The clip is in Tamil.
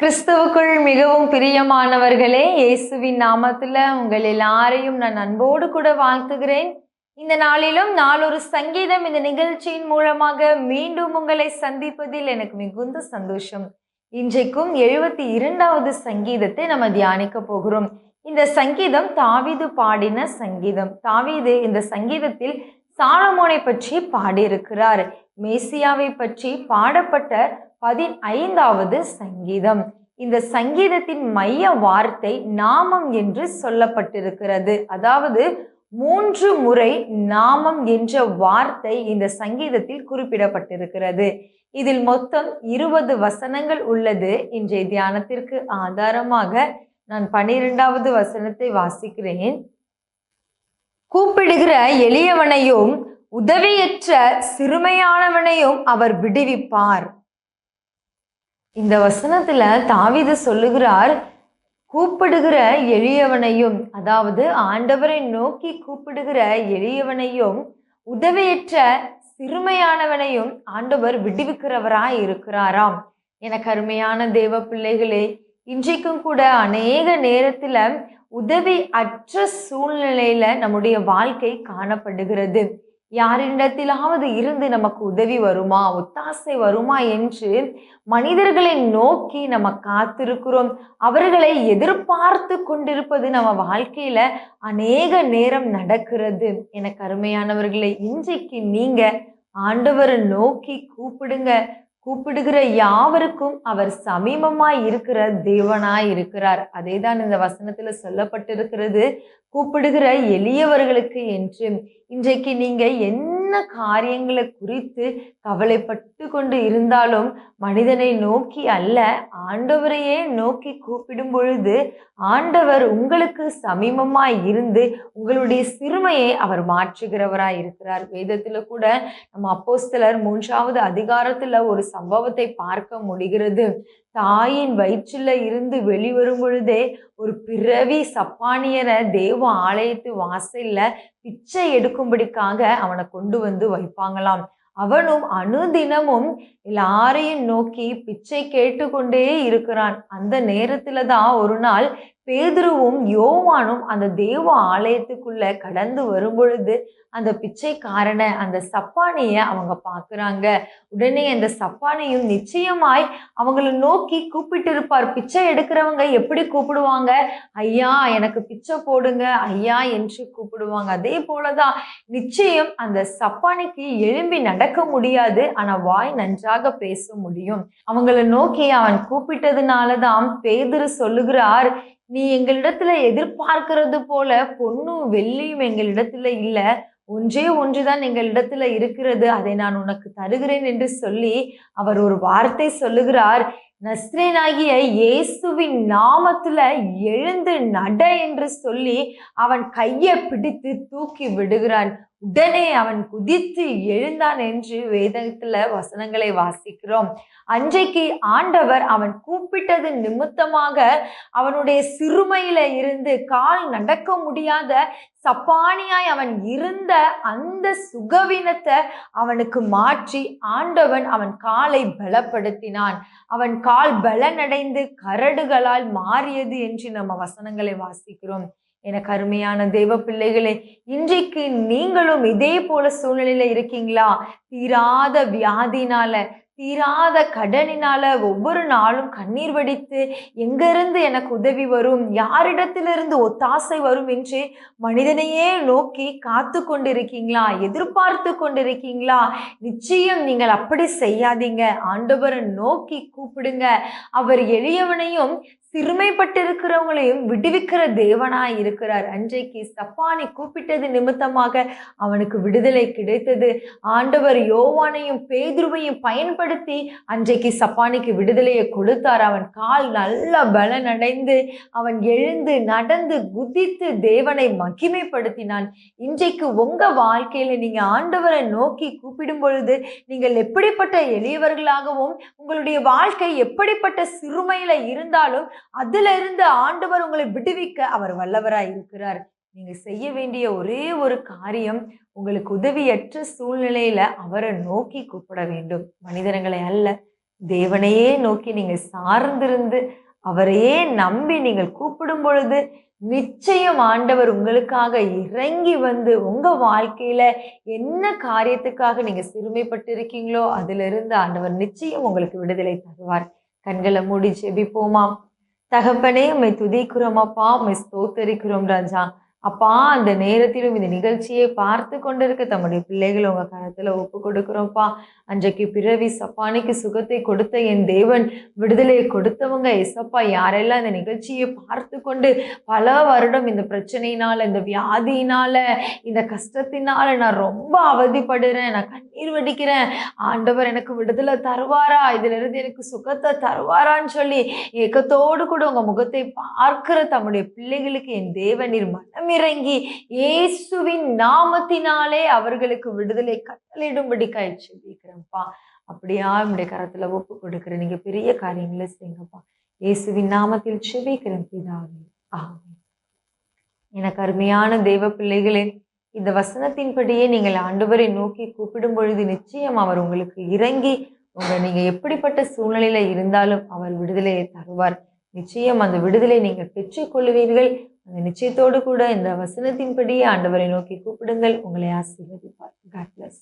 கிறிஸ்துவுக்குள் மிகவும் பிரியமானவர்களே இயேசுவின் நாமத்துல உங்கள் எல்லாரையும் நான் அன்போடு கூட வாழ்த்துகிறேன். இந்த நாளிலும் நாளொரு சங்கீதம் இந்த நிகழ்ச்சியின் மூலமாக மீண்டும் உங்களை சந்திப்பதில் எனக்கு மிகுந்த சந்தோஷம். இன்றைக்கும் எழுபத்தி இரண்டாவது சங்கீதத்தை நம்ம தியானிக்க போகிறோம். இந்த சங்கீதம் தாவிது பாடின சங்கீதம். தாவீது இந்த சங்கீதத்தில் சாலமோனை பற்றி பாடியிருக்கிறார். மேசியாவை பற்றி பாடப்பட்ட பதினைந்தாவது சங்கீதம். இந்த சங்கீதத்தின் மைய வார்த்தை நாமம் என்று சொல்லப்பட்டிருக்கிறது. அதாவது மூன்று முறை நாமம் என்ற வார்த்தை இந்த சங்கீதத்தில் குறிப்பிடப்பட்டிருக்கிறது. இதில் மொத்தம் இருபது வசனங்கள் உள்ளது. இன்றைய தியானத்திற்கு ஆதாரமாக நான் பனிரெண்டாவது வசனத்தை வாசிக்கிறேன். கூப்பிடுகிற எளியவனையும் உதவியற்ற சிறுமையானவனையும் அவர் விடுவிப்பார். இந்த வசனத்துல தாவிது சொல்லுகிறார் கூப்பிடுகிற எளியவனையும் அதாவது ஆண்டவரை நோக்கி கூப்பிடுகிற எளியவனையும் உதவியற்ற சிறுமையானவனையும் ஆண்டவர் விடுவிக்கிறவராய் இருக்கிறாராம். என கருமையான தேவ பிள்ளைகளே இன்றைக்கும் கூட அநேக நேரத்துல உதவி அற்ற சூழ்நிலையில நம்முடைய வாழ்க்கை காணப்படுகிறது. யாரிடத்திலாவது இருந்து நமக்கு உதவி வருமா? ஒத்தாசை வருமா என்று மனிதர்களை நோக்கி நம்ம காத்திருக்கிறோம். அவர்களை எதிர்பார்த்து கொண்டிருப்பது நம்ம வாழ்க்கையில அநேக நேரம் நடக்கிறது. என கருமையானவர்களை இன்றைக்கு நீங்க ஆண்டவரை நோக்கி கூப்பிடுங்க. கூப்பிடுகிற யாவருக்கும் அவர் சமீபமாய் இருக்கிற தேவனாய் இருக்கிறார். அதே தான் இந்த வசனத்துல சொல்லப்பட்டிருக்கிறது. கூப்பிடுகிற எளியவர்களுக்கு என்று இன்றைக்கு நீங்க என்ன காரியங்களை குறித்து கவலைப்பட்டு கொண்டு இருந்தாலும் மனிதனை நோக்கி அல்ல ஆண்டவரையே நோக்கி கூப்பிடும் பொழுது ஆண்டவர் உங்களுக்கு சமீபமாய் இருந்து உங்களுடைய சிறுமையை அவர் மாற்றுகிறவராய் இருக்கிறார். வேதத்துல கூட நம்ம அப்போஸ்தலர் மூன்றாவது அதிகாரத்துல ஒரு சம்பவத்தை பார்க்க முடிகிறது. தாயின் வயிற்றில் இருந்து வெளிவரும் பொழுதே ஒரு பிறவி சப்பானியரை தேவ ஆலயத்து வாசல்ல பிச்சை எடுக்கும்படிக்காக அவனை கொண்டு வந்து வைப்பாங்களாம். அவனும் அனுதினமும் எல்லாரையும் நோக்கி பிச்சை கேட்டுக்கொண்டே இருக்கிறான். அந்த நேரத்துல தான் ஒரு நாள் பேதுருவும் யோவானும் அந்த தேவ ஆலயத்துக்குள்ள கடந்து வரும்பொழுது அந்த பிச்சைக்காரனை அந்த சப்பானிய அவங்க பார்க்குறாங்க உடனே அந்த சப்பானியும் நிச்சயமாய் அவங்கள நோக்கி கூப்பிட்டு இருப்பார் பிச்சை எடுக்கிறவங்க எப்படி கூப்பிடுவாங்க? ஐயா எனக்கு பிச்சை போடுங்க ஐயா என்று கூப்பிடுவாங்க. அதே போலதான் நிச்சயம் அந்த சப்பானிக்கு எழும்பி நடக்க முடியாது ஆனா வாய் நன்றாக பேச முடியும். அவங்கள நோக்கி அவன் கூப்பிட்டதுனால தான் பேதுரு சொல்லுகிறார் நீ எங்களிடத்துல எதிர்பார்க்கிறது போல பொண்ணும் வெள்ளியும் எங்களிடத்துல இல்ல. ஒன்றே ஒன்றுதான் எங்களிடத்துல இருக்கிறது. அதை நான் உனக்கு தருகிறேன் என்று சொல்லி அவர் ஒரு வார்த்தை சொல்லுகிறார். நஸ்ரேனாகிய இயேசுவின் நாமத்துல எழுந்து நட என்று சொல்லி அவன் கையை பிடித்து தூக்கி விடுகிறான். உடனே அவன் குதித்து எழுந்தான் என்று வேதத்துல வசனங்களை வாசிக்கிறோம். அன்றைக்கு ஆண்டவர் அவன் கூப்பிட்டது நிமித்தமாக அவனுடைய சிறுமையில இருந்து கால் நடக்க முடியாத சப்பானியாய் அவன் இருந்த அந்த சுகவீனத்தை அவனுக்கு மாற்றி ஆண்டவன் அவன் காலை பலப்படுத்தினான். அவன் கால் பலனடைந்து கரடுகளால் மாறியது என்று நம்ம வசனங்களை வாசிக்கிறோம். எனக்கு அருமையான தெய்வ பிள்ளைகளே இன்றைக்கு நீங்களும் இதே போல சூழ்நிலையில இருக்கீங்களா? தீராத வியாதினால தீராத கடனினால ஒவ்வொரு நாளும் கண்ணீர் வடித்து எங்கிருந்து எனக்கு உதவி வரும்? யாரிடத்திலிருந்து ஒத்தாசை வரும் என்று மனிதனையே நோக்கி காத்து கொண்டிருக்கீங்களா? எதிர்பார்த்து கொண்டிருக்கீங்களா? நிச்சயம் நீங்கள் அப்படி செய்யாதீங்க. ஆண்டவரை நோக்கி கூப்பிடுங்க. அவர் எளியவனையும் சிறுமைப்பட்டிருக்கிறவங்களையும் விடுவிக்கிற தேவனாய் இருக்கிறார். அன்றைக்கு சப்பானை கூப்பிட்டது நிமித்தமாக அவனுக்கு விடுதலை கிடைத்தது. ஆண்டவர் யோவானையும் பேதுருவையும் பயன்படுத்தி அன்றைக்கு சப்பானிக்கு விடுதலையை கொடுத்தார். அவன் கால் நல்ல பலனடைந்து அவன் எழுந்து நடந்து குதித்து தேவனை மகிமைப்படுத்தினான். இன்றைக்கு உங்க வாழ்க்கையில நீங்க ஆண்டவரை நோக்கி கூப்பிடும் பொழுது நீங்கள் எப்படிப்பட்ட எளியவர்களாகவும் உங்களுடைய வாழ்க்கை எப்படிப்பட்ட சிறுமையில இருந்தாலும் அதுல இருந்து ஆண்டவர் உங்களை விடுவிக்க அவர் வல்லவராய் இருக்கிறார். நீங்க செய்ய வேண்டிய ஒரே ஒரு காரியம் உங்களுக்கு உதவியற்ற சூழ்நிலையில அவரை நோக்கி கூப்பிட வேண்டும். மனிதர்களை அல்ல தேவனையே நோக்கி நீங்கள் சார்ந்திருந்து அவரையே நம்பி நீங்கள் கூப்பிடும் பொழுது நிச்சயம் ஆண்டவர் உங்களுக்காக இறங்கி வந்து உங்க வாழ்க்கையில என்ன காரியத்துக்காக நீங்க சிறுமைப்பட்டு இருக்கீங்களோ அதிலிருந்து ஆண்டவர் நிச்சயம் உங்களுக்கு விடுதலை தருவார். கண்களை மூடி செபிப்போமா தகப்பனே உம்மை துதிக்கிறோம். அப்பா உம்மை ஸ்தோத்தரிக்கிறோம் ராஜா. அப்பா அந்த நேரத்திலும் இந்த நிகழ்ச்சியை பார்த்து கொண்டிருக்க தம்முடைய பிள்ளைகள் உங்க கரத்துல ஒப்பு கொடுக்குறோம்ப்பா. அன்றைக்கு பிறவி சப்பானிக்கு சுகத்தை கொடுத்த என் தேவன் விடுதலையை கொடுத்தவங்க எசப்பா யாரெல்லாம் இந்த நிகழ்ச்சியை பார்த்து கொண்டு பல வருடம் இந்த பிரச்சனையினால இந்த வியாதியினால இந்த கஷ்டத்தினால நான் ரொம்ப அவதிப்படுறேன். நான் கண்ணீர் வெடிக்கிறேன் ஆண்டவர் எனக்கு விடுதலை தருவாரா? இதுல இருந்து எனக்கு சுகத்தை தருவாரான்னு சொல்லி ஏக்கத்தோடு கூட உங்க முகத்தை பார்க்கிற தம்முடைய பிள்ளைகளுக்கு என் தேவநீர் நீர் மனமிறங்கி இயேசுவின் நாமத்தினாலே அவர்களுக்கு விடுதலை கட்டளையிடும்படி காய்ச்சி வைக்கிறேன்ப்பா அப்படியா? என்னுடைய கரத்துல ஒப்பு கொடுக்கிறேன் நீங்க பெரிய காரியங்களை செய்யுங்கப்பா. இயேசுவின் நாமத்தில் செவிக்கிறேன் பிதாவே. ஆகும் எனக்கு அருமையான தெய்வ பிள்ளைகளே இந்த வசனத்தின்படியே நீங்கள் ஆண்டவரை நோக்கி கூப்பிடும் பொழுது நிச்சயம் அவர் உங்களுக்கு இறங்கி உங்கள் நீங்கள் எப்படிப்பட்ட சூழ்நிலையில இருந்தாலும் அவர் விடுதலையை தருவார். நிச்சயம் அந்த விடுதலை நீங்கள் பெற்றுக்கொள்வீர்கள் அந்த நிச்சயத்தோடு கூட இந்த வசனத்தின்படியே ஆண்டவரை நோக்கி கூப்பிடுங்கள். உங்களை ஆசீர்வதிப்பார். God plus